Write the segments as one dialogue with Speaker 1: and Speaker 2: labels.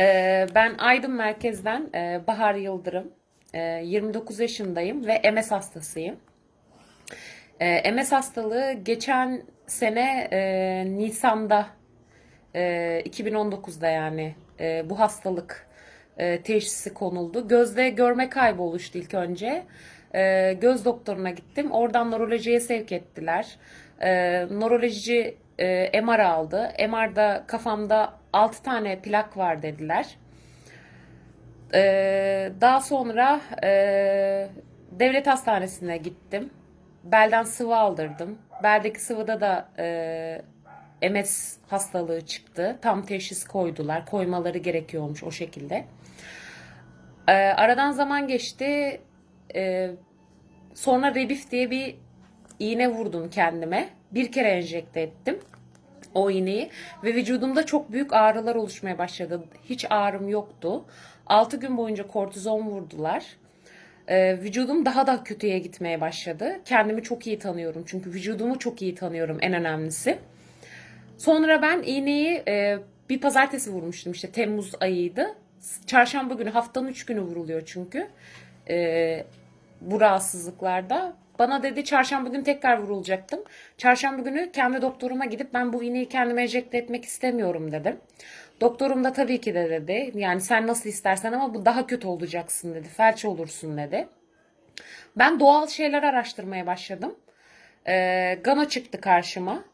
Speaker 1: Ee, ben Aydın Merkez'den e, Bahar Yıldırım. Ee, 29 yaşındayım ve MS hastasıyım. Ee, MS hastalığı geçen sene e, Nisan'da e, 2019'da yani e, bu hastalık teşhisi konuldu. Gözde görme kaybı oluştu ilk önce. Göz doktoruna gittim. Oradan nörolojiye sevk ettiler. Nöroloji MR aldı. MR'da kafamda 6 tane plak var dediler. Ee, daha sonra e, devlet hastanesine gittim. Belden sıvı aldırdım. Beldeki sıvıda da e, MS hastalığı çıktı. Tam teşhis koydular. Koymaları gerekiyormuş o şekilde. Ee, aradan zaman geçti. Ee, sonra Rebif diye bir iğne vurdum kendime. Bir kere enjekte ettim o iğneyi ve vücudumda çok büyük ağrılar oluşmaya başladı. Hiç ağrım yoktu. 6 gün boyunca kortizon vurdular. Ee, vücudum daha da kötüye gitmeye başladı. Kendimi çok iyi tanıyorum çünkü vücudumu çok iyi tanıyorum en önemlisi. Sonra ben iğneyi e, bir pazartesi vurmuştum işte Temmuz ayıydı. Çarşamba günü haftanın 3 günü vuruluyor çünkü e, bu rahatsızlıklarda. Bana dedi çarşamba günü tekrar vurulacaktım. Çarşamba günü kendi doktoruma gidip ben bu iğneyi kendime enjekte etmek istemiyorum dedim. Doktorum da tabii ki de dedi. Yani sen nasıl istersen ama bu daha kötü olacaksın dedi. Felç olursun dedi. Ben doğal şeyler araştırmaya başladım. Ee, Gano çıktı karşıma.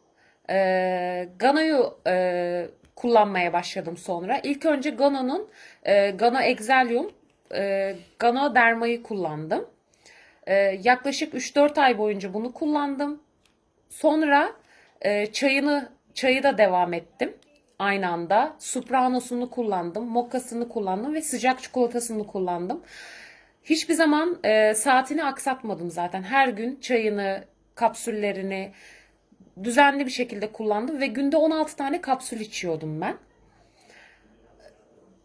Speaker 1: Ee, Gano'yu e, kullanmaya başladım sonra. İlk önce Gano'nun e, Gano Exelium, e, Gano Derma'yı kullandım. Ee, yaklaşık 3-4 ay boyunca bunu kullandım. Sonra e, çayını çayı da devam ettim aynı anda. Supranosunu kullandım, mokkasını kullandım ve sıcak çikolatasını kullandım. Hiçbir zaman e, saatini aksatmadım zaten. Her gün çayını, kapsüllerini düzenli bir şekilde kullandım ve günde 16 tane kapsül içiyordum ben.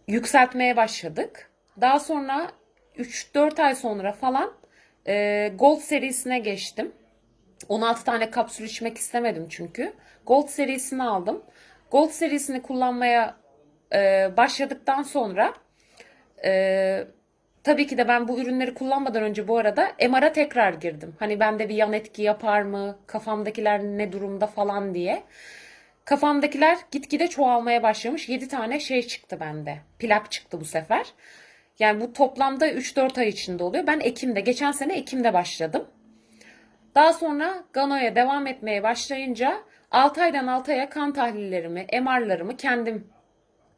Speaker 1: Yükseltmeye başladık. Daha sonra 3-4 ay sonra falan e, Gold serisine geçtim. 16 tane kapsül içmek istemedim çünkü. Gold serisini aldım. Gold serisini kullanmaya e, başladıktan sonra e, tabii ki de ben bu ürünleri kullanmadan önce bu arada MR'a tekrar girdim. Hani bende bir yan etki yapar mı? Kafamdakiler ne durumda falan diye. Kafamdakiler gitgide çoğalmaya başlamış. 7 tane şey çıktı bende. Plak çıktı bu sefer. Yani bu toplamda 3-4 ay içinde oluyor. Ben Ekim'de, geçen sene Ekim'de başladım. Daha sonra Gano'ya devam etmeye başlayınca 6 aydan 6 aya kan tahlillerimi, MR'larımı kendim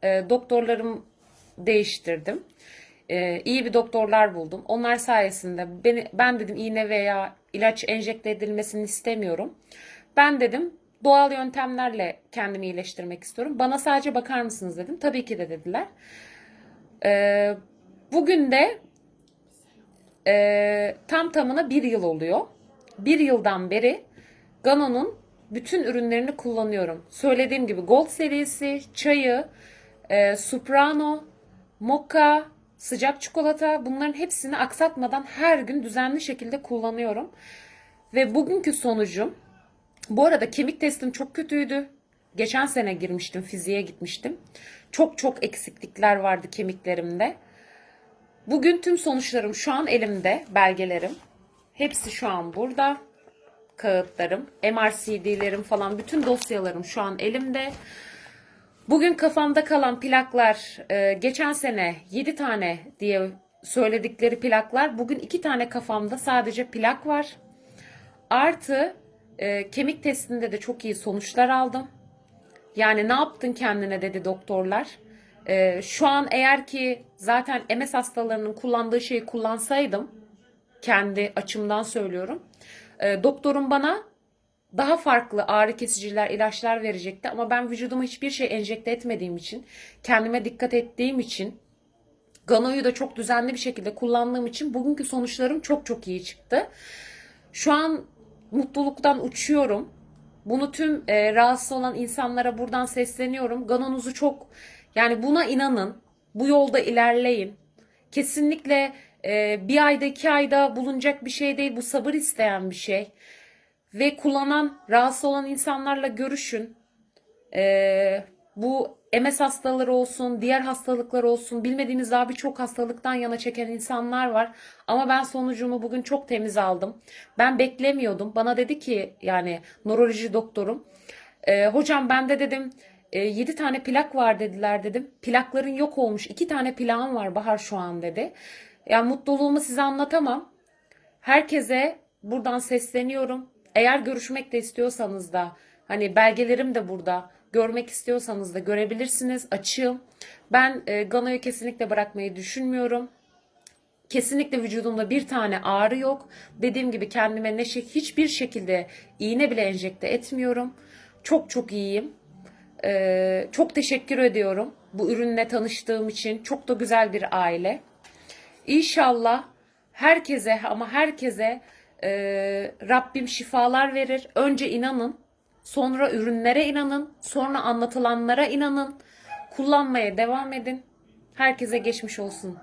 Speaker 1: e, doktorlarım değiştirdim. E, iyi bir doktorlar buldum. Onlar sayesinde beni, ben dedim iğne veya ilaç enjekte edilmesini istemiyorum. Ben dedim doğal yöntemlerle kendimi iyileştirmek istiyorum. Bana sadece bakar mısınız dedim. Tabii ki de dediler. E, bugün de e, tam tamına bir yıl oluyor. Bir yıldan beri Gano'nun bütün ürünlerini kullanıyorum. Söylediğim gibi Gold serisi, çayı, e, Soprano, Mocha, sıcak çikolata bunların hepsini aksatmadan her gün düzenli şekilde kullanıyorum. Ve bugünkü sonucum bu arada kemik testim çok kötüydü. Geçen sene girmiştim, fiziğe gitmiştim. Çok çok eksiklikler vardı kemiklerimde. Bugün tüm sonuçlarım şu an elimde, belgelerim. Hepsi şu an burada kağıtlarım, MRCD'lerim falan bütün dosyalarım şu an elimde. Bugün kafamda kalan plaklar e, geçen sene 7 tane diye söyledikleri plaklar bugün 2 tane kafamda sadece plak var. Artı e, kemik testinde de çok iyi sonuçlar aldım. Yani ne yaptın kendine dedi doktorlar. E, şu an eğer ki zaten MS hastalarının kullandığı şeyi kullansaydım kendi açımdan söylüyorum. E, doktorum bana daha farklı ağrı kesiciler, ilaçlar verecekti ama ben vücuduma hiçbir şey enjekte etmediğim için, kendime dikkat ettiğim için, Gano'yu da çok düzenli bir şekilde kullandığım için bugünkü sonuçlarım çok çok iyi çıktı. Şu an mutluluktan uçuyorum. Bunu tüm e, rahatsız olan insanlara buradan sesleniyorum. Gano'nuzu çok yani buna inanın. Bu yolda ilerleyin. Kesinlikle e, bir ayda iki ayda bulunacak bir şey değil. Bu sabır isteyen bir şey. Ve kullanan, rahatsız olan insanlarla görüşün. E, Bu MS hastaları olsun, diğer hastalıklar olsun, bilmediğimiz daha birçok hastalıktan yana çeken insanlar var. Ama ben sonucumu bugün çok temiz aldım. Ben beklemiyordum. Bana dedi ki yani nöroloji doktorum, e, hocam bende dedim 7 tane plak var dediler dedim. Plakların yok olmuş. 2 tane plağım var Bahar şu an dedi. Yani mutluluğumu size anlatamam. Herkese buradan sesleniyorum. Eğer görüşmek de istiyorsanız da hani belgelerim de burada. Görmek istiyorsanız da görebilirsiniz. Açığım. Ben e, Gano'yu kesinlikle bırakmayı düşünmüyorum. Kesinlikle vücudumda bir tane ağrı yok. Dediğim gibi kendime ne hiçbir şekilde iğne bile enjekte etmiyorum. Çok çok iyiyim. Ee, çok teşekkür ediyorum bu ürünle tanıştığım için. Çok da güzel bir aile. İnşallah herkese ama herkese e, Rabbim şifalar verir. Önce inanın, sonra ürünlere inanın, sonra anlatılanlara inanın. Kullanmaya devam edin. Herkese geçmiş olsun.